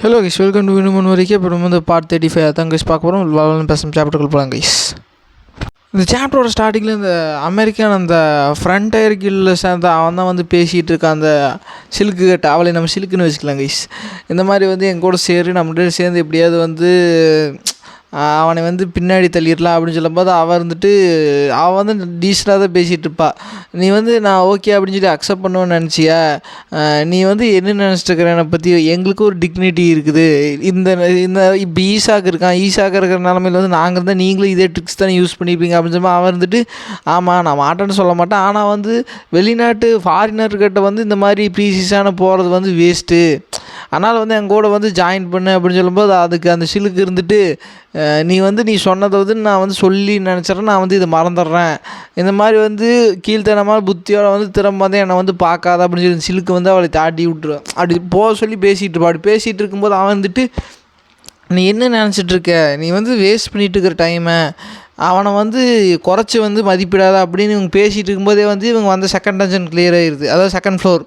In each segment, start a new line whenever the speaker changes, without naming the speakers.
Hello guys welcome to இன்னும் வரைக்கும் இப்போ நம்ம வந்து பார்ட் தேர்ட்டி ஃபைவ் தான் கைஸ் பார்க்க போகிறோம் வளர்ந்து பேசும் சாப்டர்கள் போகலாம் கைஸ் இந்த சாப்டரோட ஸ்டார்டிங்கில் இந்த அமெரிக்கன் அந்த ஃப்ரண்ட் டயர் கில்ல சேர்ந்த அவன் தான் வந்து பேசிகிட்டு இருக்கான். அந்த சில்க்கு கட்ட அவளை நம்ம சில்க்குன்னு வச்சுக்கலாம் கைஸ் இந்த மாதிரி வந்து என் கூட சேரு நம்மகிட்ட சேர்ந்து எப்படியாவது வந்து அவனை வந்து பின்னாடி தள்ளிடலாம் அப்படின்னு சொல்லும்போது அவள் இருந்துட்டு அவன் வந்து டீசெண்டாக தான் பேசிகிட்டு இருப்பாள் நீ வந்து நான் ஓகே அப்படின்னு சொல்லி அக்செப்ட் பண்ணுவேன்னு நினச்சியா? நீ வந்து என்ன நினச்சிட்டு இருக்கிற என்னை பற்றி எங்களுக்கும் ஒரு டிக்னிட்டி இருக்குது. இந்த இந்த இப்போ ஈசாக்கு இருக்கான். ஈசாக்கு இருக்கிற நிலமையில வந்து நாங்கள் இருந்தால் நீங்களும் இதே ட்ரிக்ஸ் தானே யூஸ் பண்ணிப்பீங்க அப்படின்னு சொல்லி அவன் இருந்துட்டு ஆமாம் நான் மாட்டேன்னு சொல்ல மாட்டேன். ஆனால் வந்து வெளிநாட்டு ஃபாரினர்கிட்ட வந்து இந்த மாதிரி ப்ரீசிஸான போகிறது வந்து வேஸ்ட்டு அதனால் வந்து என் கூட வந்து ஜாயின் பண்ணு அப்படின்னு சொல்லும்போது அதுக்கு அந்த சிலுக்கு இருந்துட்டு நீ வந்து நீ சொன்னதை வந்து நான் வந்து சொல்லி நினச்சிட்றேன் நான் வந்து இதை மறந்துடுறேன். இந்த மாதிரி வந்து கீழ்த்தனமான புத்தியோட வந்து திரும்ப வந்து என்னை வந்து பார்க்காத அப்படின்னு சொல்லி சிலுக்கு வந்து அவளை தாட்டி விட்டுருவேன் அப்படி போக சொல்லி பேசிகிட்டு இருப்பா. அப்படி பேசிகிட்டு இருக்கும்போது அவன் வந்துட்டு நீ என்ன நினச்சிட்டு இருக்க? நீ வந்து வேஸ்ட் பண்ணிட்டு இருக்கிற டைமை அவனை வந்து குறைச்சி வந்து மதிப்பிடாத அப்படின்னு இவங்க பேசிகிட்டு இருக்கும்போதே வந்து இவங்க வந்து செகண்ட் டஞ்சன் கிளியர் ஆயிடுது அதாவது செகண்ட் ஃப்ளோர்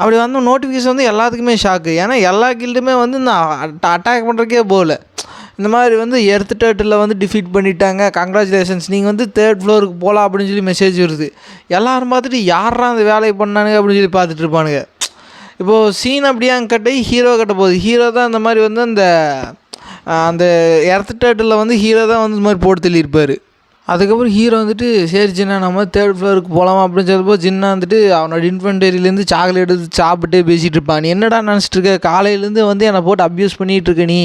அப்படி வந்து நோட்டிஃபிகேஷன் வந்து எல்லாத்துக்குமே ஷாக்கு ஏன்னா எல்லா கில்டுமே வந்து நான் அட்டாக் பண்ணுறக்கே போகல. இந்த மாதிரி வந்து எர்த் டேர்ட்டில் வந்து டிஃபீட் பண்ணிட்டாங்க. கங்க்ராச்சுலேஷன்ஸ் நீங்கள் வந்து தேர்ட் ஃப்ளோருக்கு போகலாம் அப்படின்னு சொல்லி மெசேஜ் வருது. எல்லோரும் பார்த்துட்டு யாரா அந்த வேலையை பண்ணானுங்க அப்படின்னு சொல்லி பார்த்துட்டு இருப்பானுங்க. இப்போது சீன் அப்படியே அங்கே கட்டி ஹீரோ கட்ட போகுது. ஹீரோ தான் இந்த மாதிரி வந்து அந்த அந்த எர்த் டேர்ட்டில் வந்து ஹீரோ தான் வந்து இந்த மாதிரி போட்டு தள்ளியிருப்பார். அதுக்கப்புறம் ஹீரோ வந்துட்டு சரி ஜின்னா நம்ம தேர்ட் ஃப்ளோருக்கு போகலாமா அப்படின்னு சொல்லும்போது ஜின்னா வந்துட்டு அவனோட இன்ஃபென்டரியிலேருந்து சாக்லேட் எடுத்து சாப்பிட்டு பேசிகிட்டு இருப்பான். நீ என்னடா நினச்சிட்டு இருக்க? காலையிலேருந்து வந்து என்னை போட்டு அப்யூஸ் பண்ணிகிட்டு இருக்க நீ.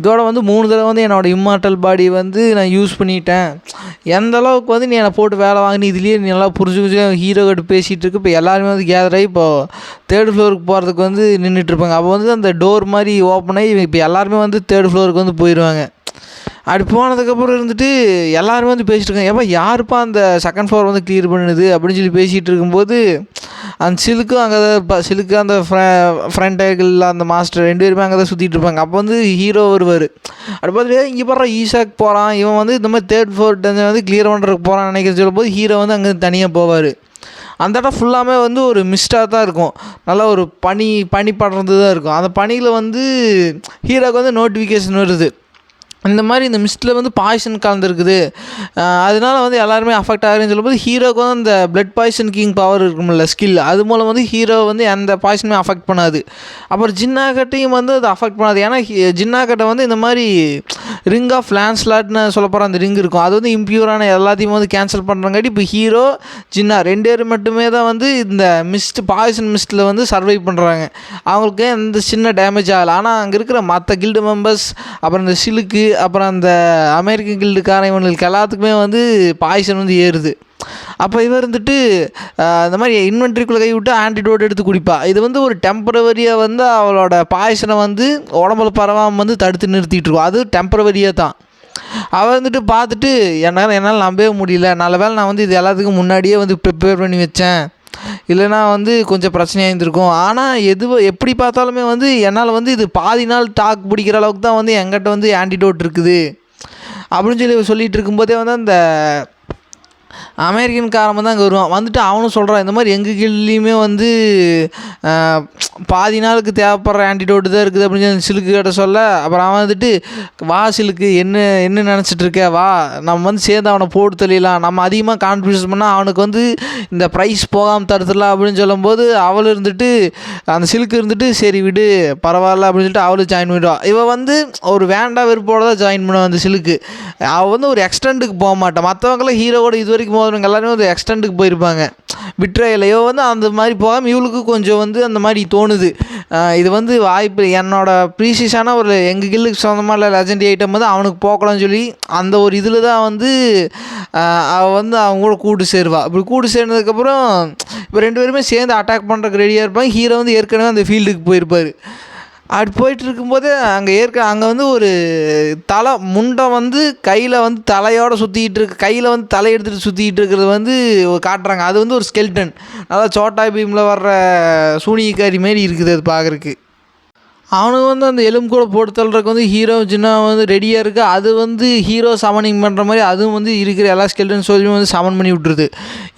இதோட வந்து மூணு தடவை வந்து என்னோட இம்மார்ட்டல் பாடி வந்து நான் யூஸ் பண்ணிட்டேன். எந்த அளவுக்கு வந்து நீ என்னை போட்டு வேலை வாங்கினி இதுலேயே நீ நல்லா புரிஞ்சு புரிஞ்சு ஹீரோ கிட்ட பேசிகிட்டு இருக்கு. இப்போ எல்லாருமே வந்து கேதர் ஆகி இப்போ தேர்ட் ஃப்ளோருக்கு போகிறதுக்கு வந்து நின்றுட்டு இருப்பாங்க. அப்போ வந்து அந்த டோர் மாதிரி ஓப்பன் ஆகி இப்போ எல்லாருமே வந்து தேர்ட் ஃப்ளோருக்கு வந்து போயிடுவாங்க அப்படி போனதுக்கப்புறம் இருந்துட்டு எல்லாருமே வந்து பேசிட்டு இருக்காங்க. ஏப்பா யாருப்பா அந்த செகண்ட் ஃப்ளோர் வந்து க்ளியர் பண்ணுது? அப்படின்னு சொல்லி பேசிகிட்டு இருக்கும்போது அந்த சிலுக்கும் அங்கே தான் இருப்பா. சிலுக்கு அந்த ஃப்ரெண்ட் டேக்கிள் அந்த மாஸ்டர் ரெண்டு பேருமே அங்கே தான் சுற்றிட்டு இருப்பாங்க. அப்போ வந்து ஹீரோ வருவார். அப்படி பார்த்துட்டு இங்கே போகிறான் ஈஷாக் போகிறான் இவன் வந்து இந்த மாதிரி தேர்ட் ஃபோர்த் வந்து க்ளியர் பண்ணுறதுக்கு போகிறான்னு நினைக்கிற சொல்லும்போது ஹீரோ வந்து அங்கே தனியாக போவார். அந்த இடம் ஃபுல்லாமே வந்து ஒரு மிஸ்டாக தான் இருக்கும். நல்லா ஒரு பனி பனி படர்ந்து தான் இருக்கும். அந்த பனியில் வந்து ஹீரோக்கு வந்து நோட்டிஃபிகேஷன் வருது. இந்த மாதிரி இந்த மிஸ்ட்டில் வந்து பாய்சன் கலந்துருக்குது. அதனால வந்து எல்லாருமே அஃபெக்ட் ஆகுதுன்னு சொல்லும்போது ஹீரோக்கு வந்து அந்த பிளட் பாய்சன் கிங் பவர் இருக்கும்ல ஸ்கில் அது மூலம் வந்து ஹீரோ வந்து எந்த பாய்சனுமே அஃபெக்ட் பண்ணாது. அப்புறம் ஜின்னாகட்டையும் வந்து அது அஃபெக்ட் பண்ணாது. ஏன்னா ஜின்னாகட்டை வந்து இந்த மாதிரி ரிங் ஆஃப் லேண்ட்ஸ்லாட்னு சொல்ல போகிற அந்த ரிங் இருக்கும். அது வந்து இம்ப்யூரான எல்லாத்தையும் வந்து கேன்சல் பண்ணுறங்காட்டி இப்போ ஹீரோ ஜின்னா ரெண்டு பேர் மட்டுமே தான் வந்து இந்த மிஸ்ட் பாய்சன் மிஸ்ட்டில் வந்து சர்வை பண்ணுறாங்க அவங்களுக்கு எந்த சின்ன டேமேஜ் ஆகலை. ஆனால் அங்கே இருக்கிற மற்ற கில்டு மெம்பர்ஸ் அப்புறம் இந்த சிலுக்கு அப்புறம் அந்த அமெரிக்கன் கில்டுக்கார இவங்களுக்கு எல்லாத்துக்குமே வந்து பாய்சன் வந்து ஏறுது. அப்போ இவர் இருந்துட்டு ஆஹ், இந்த மாதிரி இன்வென்ட்ரிக்குள்ளே கை விட்டு ஆன்டிடோட் எடுத்து குடிப்பா. இது வந்து ஒரு டெம்பரவரியாக வந்து அவளோட பாய்சனை வந்து உடம்புல பரவாமல் வந்து தடுத்து நிறுத்திட்டு இருக்கும். அது டெம்பரவரியாக தான். அவள் வந்துட்டு பார்த்துட்டு என்னால் என்னால் நம்பவே முடியல. நல்ல வேளை நான் வந்து இது எல்லாத்துக்கும் முன்னாடியே வந்து ப்ரிப்பேர் பண்ணி வச்சேன். இல்லைனா வந்து கொஞ்சம் பிரச்சனையாக இருந்திருக்கும். ஆனால் எது எப்படி பார்த்தாலுமே வந்து என்னால் வந்து இது பாதி நாள் டாக் பிடிக்கிற அளவுக்கு தான் வந்து என்கிட்ட வந்து ஆன்டிடோட் இருக்குது. அப்படின்னு சொல்லி சொல்லிகிட்டு இருக்கும்போதே வந்து அந்த அமெரிக்கன்காரன் தான் அங்கே வருவான். வந்துட்டு அவனும் சொல்கிறான் இந்த மாதிரி எங்கள் கீழ்லேயுமே வந்து பாதி நாளுக்கு தேவைப்படுற ஆன்டிடோட்டு தான் இருக்குது அப்படின்னு சொல்லி சிலுக்கு கிட்ட சொல்ல அப்புறம் அவன் வந்துட்டு வா சிலுக்கு என்ன என்ன நினச்சிட்டு இருக்க? வா. நம்ம வந்து சேர்ந்து அவனை போட்டு தள்ளிடலாம். நம்ம அதிகமாக கான்ஃபிடன்ஸ் பண்ணால் அவனுக்கு வந்து இந்த ப்ரைஸ் போகாமல் தடுத்துடலாம் அப்படின்னு சொல்லும்போது அவள் இருந்துட்டு அந்த சிலுக்கு இருந்துட்டு சரி விடு பரவாயில்ல அப்படின்னு சொல்லிட்டு அவளும் ஜாயின் பண்ணிடுவாள் இவன் வந்து ஒரு வேண்டாம் வெறுப்போட தான் ஜாயின் பண்ணுவான் அந்த சிலுக்கு. அவள் வந்து ஒரு எக்ஸ்டெண்டுக்கு போக மாட்டான் மற்றவங்களாம் ஹீரோவோட இது வரைக்கும் போகிறவங்க எல்லாருமே ஒரு எக்ஸ்டெண்டுக்கு போயிருப்பாங்க. விட்ரையில் வந்து அந்த மாதிரி போகாமல் இவளுக்கு கொஞ்சம் வந்து அந்த மாதிரி தோணுது. இது வந்து வாய்ப்பு என்னோட ப்ரீசியஸான ஒரு எங்கள் கில்லுக்கு சொந்தமாக இல்லை லெஜண்ட் ஐட்டம் வந்து அவனுக்கு போக்கலாம்னு சொல்லி அந்த ஒரு இதில் தான் வந்து அவள் வந்து அவங்க கூட கூட்டு சேருவா. இப்படி கூட்டு சேர்ந்ததுக்கப்புறம் இப்போ ரெண்டு பேருமே சேர்ந்து அட்டாக் பண்ணுறதுக்கு ரெடியாக இருப்பாங்க. ஹீரோ வந்து ஏற்கனவே அந்த ஃபீல்டுக்கு போயிருப்பார். அப்படி போயிட்டு இருக்கும்போது அங்கே ஏற்க அங்கே வந்து ஒரு தலை முண்டை வந்து கையில் வந்து தலையோடு சுற்றிக்கிட்டு இருக்கு. கையில் வந்து தலை எடுத்துகிட்டு சுற்றிக்கிட்டு இருக்கிறது வந்து காட்டுறாங்க. அது வந்து ஒரு ஸ்கெல்டன் அதாவது சோட்டா பீமில் வர்ற சூனியக்காரி மாரி இருக்குது அது பார்க்குறக்கு அவனுக்கு வந்து அந்த எலும்பு கூட போட்டு தள்ளுறதுக்கு வந்து ஹீரோ ஜின்னா வந்து ரெடியாக இருக்குது அது வந்து ஹீரோ சமனிங் பண்ணுற மாதிரி அதுவும் வந்து இருக்கிற எல்லா ஸ்கெல்டன் சோல்ஜரும் வந்து சமன் பண்ணி விட்ருது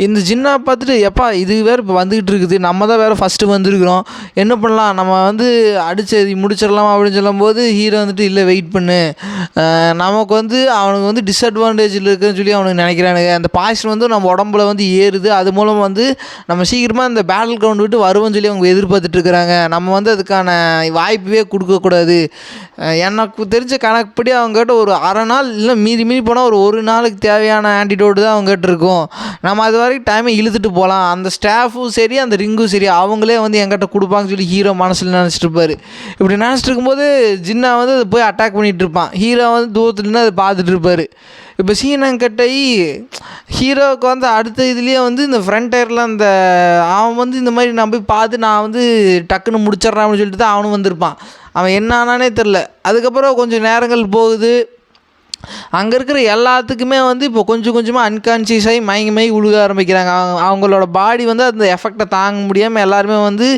இந்த ஜின்னா பார்த்துட்டு எப்பா இது வேறு இப்போ வந்துக்கிட்டு இருக்குது. நம்ம தான் வேறு ஃபஸ்ட்டு வந்திருக்கிறோம். என்ன பண்ணலாம்? நம்ம வந்து அடிச்சு முடிச்சிடலாம் அப்படின்னு சொல்லும்போது ஹீரோ வந்துட்டு இல்லை வெயிட் பண்ணு. நமக்கு வந்து அவனுக்கு வந்து டிஸ்அட்வான்டேஜில் இருக்குன்னு சொல்லி அவனுக்கு நினைக்கிறானுங்க. அந்த பாய்சன் வந்து நம்ம உடம்புல வந்து ஏறுது. அது மூலம் வந்து நம்ம சீக்கிரமாக இந்த பேட்டில் கிரவுண்ட் விட்டு வருவோம்னு சொல்லி அவங்க எதிர்பார்த்துட்டு இருக்கிறாங்க. நம்ம வந்து அதுக்கான வாய்ப்பு கொடுக்கக்கூடாது. எனக்கு தெரிஞ்ச கணக்குப்படி அவங்ககிட்ட ஒரு அரை நாள் இல்லை மீறி மீறி போனால் ஒரு ஒரு நாளுக்கு தேவையான ஆன்டிடோடு தான் அவங்ககிட்ட இருக்கும். நம்ம அது வரைக்கும் டைமை இழுத்துட்டு போகலாம் அந்த ஸ்டாஃபும் சரி அந்த ரிங்கும் சரி அவங்களே வந்து என்கிட்ட கொடுப்பாங்கன்னு சொல்லி ஹீரோ மனசில் நினச்சிட்டு இருப்பார். இப்படி நினச்சிட்டு இருக்கும்போது ஜின்னா வந்து அதை போய் அட்டாக் பண்ணிகிட்டு இருப்பான். ஹீரோ வந்து தூரத்துலேருந்து அதை பார்த்துட்டு இருப்பார். இப்போ சீனங்கட்டை ஹீரோவுக்கு வந்து அடுத்த இதுலேயே வந்து இந்த ஃப்ரண்ட் டயரில் அந்த அவன் வந்து இந்த மாதிரி நான் போய் பார்த்து நான் வந்து டக்குன்னு முடிச்சிட்றான் அப்படின்னு சொல்லிட்டு தான் அவனும் வந்திருப்பான். அவன் என்ன ஆனானே தெரில அதுக்கப்புறம் கொஞ்சம் நேரங்கள் போகுது. அங்கே இருக்கிற எல்லாத்துக்குமே வந்து இப்போ கொஞ்சம் கொஞ்சமாக அன்கான்சியஸ் ஆகி மயங்கி மயங்கி உழுக ஆரம்பிக்கிறாங்க. அவங்க அவங்களோட பாடி வந்து அந்த எஃபெக்டை தாங்க முடியாமல் எல்லாருமே வந்து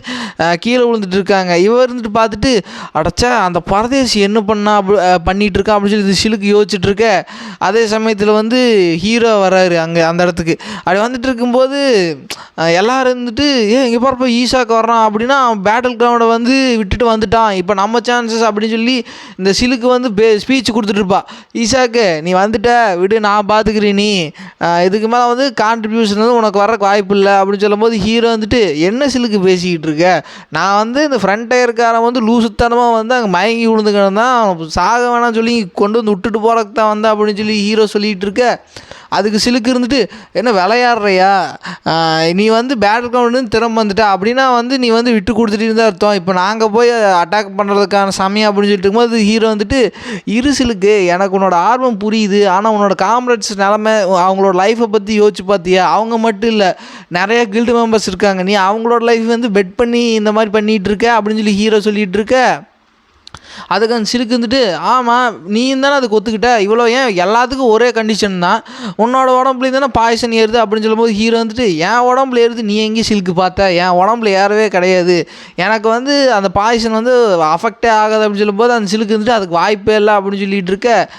கீழே விழுந்துட்டு இருக்காங்க. இவர் இருந்துட்டு பார்த்துட்டு அடைச்சா அந்த பரதேசி என்ன பண்ணா அப்படி பண்ணிகிட்டு பண்ணிட்டு இருக்கா அப்படின்னு சொல்லி சிலுக்கு யோசிச்சுட்டு இருக்க. அதே சமயத்தில் வந்து ஹீரோ வராரு அங்கே அந்த இடத்துக்கு. அப்படி வந்துட்டு இருக்கும்போது எல்லோரும் இருந்துட்டு ஏ இங்கே பாருப்பா ஈஷாக்கு வர்றான். அப்படின்னா பேட்டில் கிரவுண்டை வந்து விட்டுட்டு வந்துட்டான். இப்போ நம்ம சான்சஸ் அப்படின்னு சொல்லி இந்த சிலுக்கு வந்து பே ஸ்பீச் கொடுத்துட்ருப்பா ஈஷாக்கு நீ வந்துட்ட விடு நான் பார்த்துக்கிறேன் நீ. இதுக்கு மேலே வந்து கான்ட்ரிபியூஷன் வந்து உனக்கு வர வாய்ப்பு இல்லை அப்படின்னு சொல்லும்போது ஹீரோ வந்துட்டு என்ன சிலுக்கு பேசிக்கிட்டு இருக்க? நான் வந்து இந்த ஃப்ரண்ட் டயர்காரன் வந்து லூசுத்தனமாக வந்து அங்கே மயங்கி விழுந்து தான் சாக வேணாம்னு சொல்லி கொண்டு வந்து விட்டுட்டு போகிறதுக்கு தான் வந்தேன் அப்படின்னு சொல்லி ஹீரோ சொல்லிகிட்டு இருக்க. அதுக்கு சிலுக்கு இருந்துட்டு என்ன விளையாடுறியா? நீ வந்து பேட்டில் கிரவுண்டு திறம்பு வந்துட்ட. அப்படின்னா வந்து நீ வந்து விட்டு கொடுத்துட்டு தான் அர்த்தம். இப்போ நாங்கள் போய் அட்டாக் பண்ணுறதுக்கான சமயம் அப்படின்னு சொல்லிட்டு இருக்கும்போது ஹீரோ வந்துட்டு இரு சிலுக்கு எனக்கு உன்னோட ஆர்வம் புரியுது. ஆனால் உன்னோட காம்ரேட்ஸ் நிலமை அவங்களோட லைஃப்பை பற்றி யோசிச்சு பார்த்தியா அவங்க மட்டும் இல்லை நிறைய கில்டு மெம்பர்ஸ் இருக்காங்க. நீ அவங்களோட லைஃப் வந்து பெட் பண்ணி இந்த மாதிரி பண்ணிகிட்டு இருக்க அப்படின்னு சொல்லி ஹீரோ சொல்லிகிட்டு இருக்க. அதுக்கு அந்த சிலுக்கு இருந்துட்டு ஆமாம் நீ தானே அதுக்கு ஒத்துக்கிட்ட? இவ்வளோ ஏன்? எல்லாத்துக்கும் ஒரே கண்டிஷன் தான். உன்னோட உடம்புல தானே பாய்சன் ஏறுது? அப்படின்னு சொல்லும்போது ஹீரோ வந்துட்டு என் உடம்புல ஏறுது நீ எங்கேயும் சிலுக்கு பார்த்த? என் உடம்புல ஏறவே கிடையாது. எனக்கு வந்து அந்த பாய்சன் வந்து அஃபெக்டே ஆகாது அப்படின்னு சொல்லும்போது அந்த சிலுக்கு வந்துட்டு அதுக்கு வாய்ப்பே இல்லை அப்படின்னு சொல்லிட்டு இருக்க.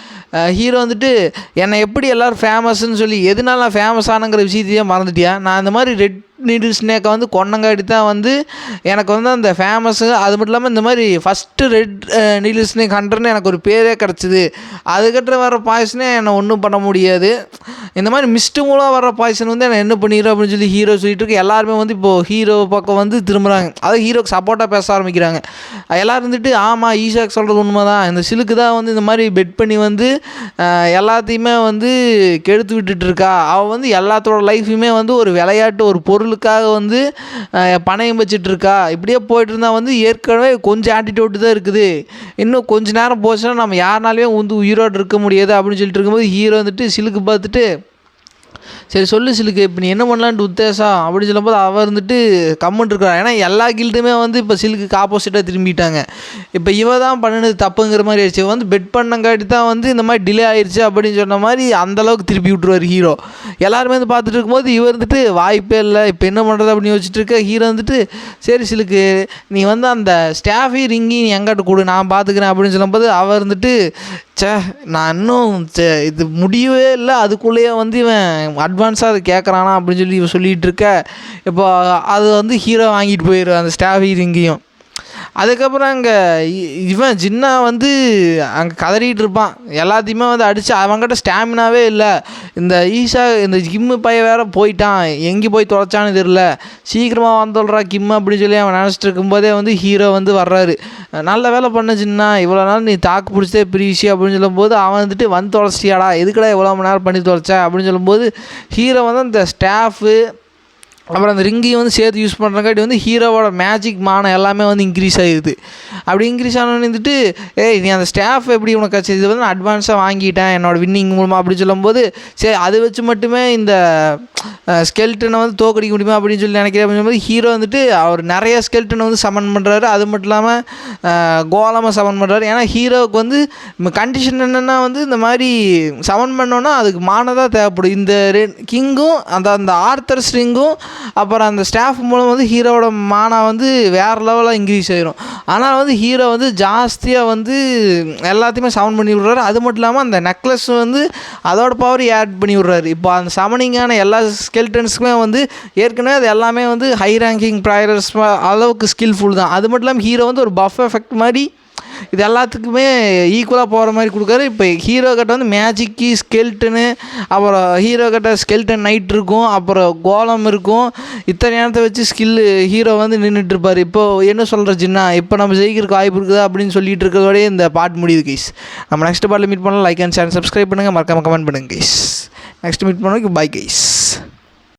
ஹீரோ வந்துட்டு என்னை எப்படி எல்லோரும் ஃபேமஸ்ன்னு சொல்லி எதனால நான் ஃபேமஸ் ஆனங்கிற விஷயத்தையே மறந்துட்டியா? நான் இந்த மாதிரி ரெட் நீடில் ஸ்னேக்கை வந்து கொன்னங்காட்டி தான் வந்து எனக்கு வந்து அந்த ஃபேமஸ்ஸு அது மட்டும் இல்லாமல் இந்த மாதிரி ஃபஸ்ட்டு ரெட் நீடில் ஸ்னேக் ஹண்ட்ரட்னு எனக்கு ஒரு பேரே கிடச்சிது. அதுக்கப்புறம் வர பாய்சனே என்னை ஒன்றும் பண்ண முடியாது. இந்த மாதிரி மிஸ்டு மூலம் வர பாய்சன் வந்து என்னை என்ன பண்ணிடும் அப்படின்னு சொல்லி ஹீரோ சொல்லிட்டு இருக்கு. எல்லாருமே வந்து இப்போது ஹீரோ பக்கம் வந்து திரும்புகிறாங்க அதாவது ஹீரோக்கு சப்போர்ட்டாக பேச ஆரம்பிக்கிறாங்க. எல்லோரும் இருந்துட்டு ஆமாம் ஈஷாக்கு சொல்கிறது உண்மை தான் இந்த சிலுக்கு தான் வந்து இந்த மாதிரி பெட் பண்ணி வந்து எல்லாத்தையுமே வந்து கெடுத்து விட்டுட்டு இருக்கா அவள் வந்து எல்லாத்தோட லைஃப்பையுமே வந்து ஒரு விளையாட்டு ஒரு பொருளுக்காக வந்து அஹ், பணயம் இப்படியே போயிட்டு இருந்தால் வந்து ஏற்கனவே கொஞ்சம் ஆட்டிடியூட் தான் இருக்குது. இன்னும் கொஞ்ச நேரம் போச்சுன்னா நம்ம யாருனாலையும் வந்து உயிரோடு இருக்க முடியாது அப்படின்னு சொல்லிட்டு இருக்கும்போது ஹீரோ வந்துட்டு சிலுக்கு பார்த்துட்டு சரி சொல்லு சிலுக்கு இப்போ நீ என்ன பண்ணலான்ட்டு உத்தேசம் அப்படின்னு சொல்லும்போது அவள் இருந்துட்டு கம்முன்ட்டு இருக்கிறான் ஏன்னா எல்லா கில்டுமே வந்து இப்போ சிலுக்கு ஆப்போசிட்டாக திரும்பிட்டாங்க. இப்போ இவ தான் பண்ணினது தப்புங்கிற மாதிரி ஆயிடுச்சு. வந்து பெட் பண்ணங்காட்டி தான் வந்து இந்த மாதிரி டிலே ஆயிடுச்சு அப்படின்னு சொன்ன மாதிரி அந்தளவுக்கு திருப்பி விட்டுருவார் ஹீரோ எல்லாருமே வந்து பார்த்துட்டு இருக்கும்போது இவர் இருந்துட்டு வாய்ப்பே இல்லை இப்போ என்ன பண்ணுறது அப்படின்னு யோசிச்சுட்டு இருக்க ஹீரோ வந்துட்டு சரி சிலுக்கு நீ வந்து அந்த ஸ்டாஃபி ரிங்கி நீ எங்கிட்ட கொடு நான் பார்த்துக்கிறேன் அப்படின்னு சொல்லும்போது அவர் இருந்துட்டு ச்சே நான் இன்னும் சே இது முடியவே இல்லை. அதுக்குள்ளேயே வந்து இவன் அட்வான்ஸாக அதை கேட்குறானா அப்படின்னு சொல்லி இவன் சொல்லிகிட்டு இருக்க. இப்போ அது வந்து ஹீரோ வாங்கிட்டு போயிடுவான் அந்த ஸ்டாஃபி இங்கேயும் அதுக்கப்புறம் அங்கே இவன் ஜின்னா வந்து அங்கே கதறிட்டு இருப்பான். எல்லாத்தையுமே வந்து அடித்து அவங்ககிட்ட ஸ்டாமினாவே இல்லை. இந்த ஈஷா இந்த கிம்மு பையன் வேற போயிட்டான். எங்கே போய் தொலைச்சான்னு தெரில சீக்கிரமாக வந்துடுறா கிம்மு அப்படின்னு சொல்லி அவன் நினச்சிட்டு இருக்கும்போதே வந்து ஹீரோ வந்து வர்றாரு. நல்ல வேலை பண்ண ஜின்னா. இவ்வளோ நாள் நீ தாக்கு பிடிச்சதே பெரிய விஷயம் அப்படின்னு சொல்லும்போது அவன் வந்துட்டு வந்து தொலைச்சியாடா எதுக்கடா இவ்வளோ மணி நேரம் பண்ணி தொலைச்சா அப்படின்னு சொல்லும்போது ஹீரோ வந்து அந்த ஸ்டாஃபு அப்புறம் அந்த ரிங்கையும் வந்து சேர்த்து யூஸ் பண்ணுறங்காட்டி வந்து ஹீரோவோட மேஜிக் மானம் எல்லாமே வந்து இன்க்ரீஸ் ஆகிடுது அப்படி இன்க்ரீஸ் ஆனோன்னு வந்துட்டு ஏய் நீ அந்த ஸ்டாஃப் எப்படி உனக்கு கட்சி இது வந்து நான் அட்வான்ஸாக வாங்கிட்டேன் என்னோடய வின்னிங் மூலமாக அப்படின்னு சொல்லும்போது சரி அதை வச்சு மட்டுமே இந்த ஸ்கெல்டனை வந்து தோக்கடிக்க முடியுமா? அப்படின்னு சொல்லி நினைக்கிறேன் அப்படின்னு சொல்லும்போது ஹீரோ வந்துட்டு அவர் நிறைய ஸ்கெல்டனை வந்து சமன் பண்ணுறாரு அது மட்டும் இல்லாமல் கோலமாக சமன் பண்ணுறாரு ஏன்னா ஹீரோவுக்கு வந்து கண்டிஷன் என்னென்னா வந்து இந்த மாதிரி சமன் பண்ணோன்னா அதுக்கு மானதாக தேவைப்படும். இந்த ரெ கிங்கும் அந்த அந்த ஆர்த்தர் ஸ்ட்ரிங்கும் அப்புறம் அந்த ஸ்டாஃப் மூலம் வந்து ஹீரோவோட மானா வந்து வேறு லெவலாக இன்க்ரீஸ் ஆயிரும். ஆனால் வந்து ஹீரோ வந்து ஜாஸ்தியாக வந்து எல்லாத்தையுமே சவுண்ட் பண்ணி விட்றாரு. அது மட்டும் இல்லாமல் அந்த நெக்லஸ் வந்து அதோட பவர் ஆட் பண்ணி விடுறாரு. இப்போ அந்த சமனிங்கான எல்லா ஸ்கெல்டன்ஸுக்குமே வந்து ஏற்கனவே அது எல்லாமே வந்து ஹை ரேங்கிங் ப்ராயரஸ் அளவுக்கு ஸ்கில்ஃபுல் தான். அது மட்டும் இல்லாமல் ஹீரோ வந்து ஒரு பஃப் எஃபெக்ட் மாதிரி இது எல்லாத்துக்குமே ஈக்குவலாக போகிற மாதிரி கொடுக்காரு. இப்போ ஹீரோ கிட்ட வந்து மேஜிக்கு ஸ்கெல்டனு அப்புறம் ஹீரோ கிட்ட ஸ்கெல்டன் நைட் இருக்கும் அப்புறம் கோலம் இருக்கும். இத்தனை நேரத்தை வச்சு ஸ்கில்லு ஹீரோ வந்து நின்றுட்டு இருப்பார். என்ன சொல்கிற ஜின்னா இப்போ நம்ம ஜெயிக்கிறதுக்கு வாய்ப்பு இருக்குது அப்படின்னு சொல்லிட்டு இருக்கிறதோடய இந்த பாட் முடியுது கைஸ் நம்ம நெக்ஸ்ட் பாட்டில் மீட் பண்ணலாம். லைக் அண்ட் ஷேர் சப்ஸ்கிரைப் பண்ணுங்கள் மறக்காமல் கமெண்ட் பண்ணுங்கள் கைஸ் நெக்ஸ்ட் மீட் பண்ணுவோம் பாய் கைஸ்